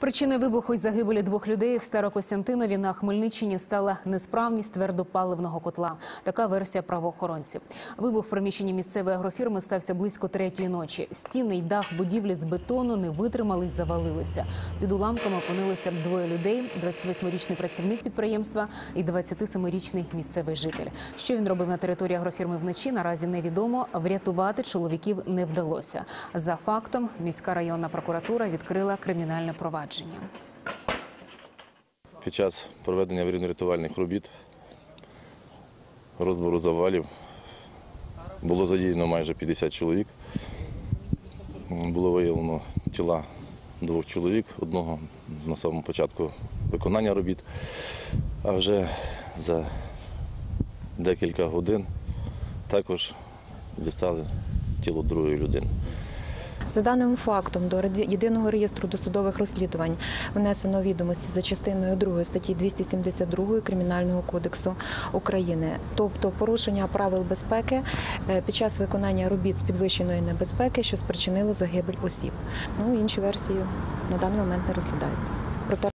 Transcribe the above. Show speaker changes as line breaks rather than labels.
Причиною вибуху й загибелі двох людей в Старокостянтинові на Хмельниччині стала несправність твердопаливного котла. Така версія правоохоронців. Вибух в приміщенні місцевої агрофірми стався близько третьої ночі. Стіни й дах будівлі з бетону не витримали й завалилися. Під уламками опинилися двоє людей: 28-річний працівник підприємства і 27-річний місцевий житель. Що він робив на території агрофірми вночі, наразі невідомо. Врятувати чоловіків не вдалося. За фактом міська районна прокуратура відкрила кримінальне провадження.
Під час проведення аварійно-рятувальних робіт, розбору завалів, було задіяно майже 50 чоловік. Було виявлено тіла двох чоловік, одного на самому початку виконання робіт, а вже за декілька годин також дістали тіло другої людини.
За даним фактом до єдиного реєстру досудових розслідувань внесено відомості за частиною 2 статті 272 Кримінального кодексу України, тобто порушення правил безпеки е, під час виконання робіт з підвищеної небезпеки, що спричинило загибель осіб. Ну інші версії на даний момент не розглядаються.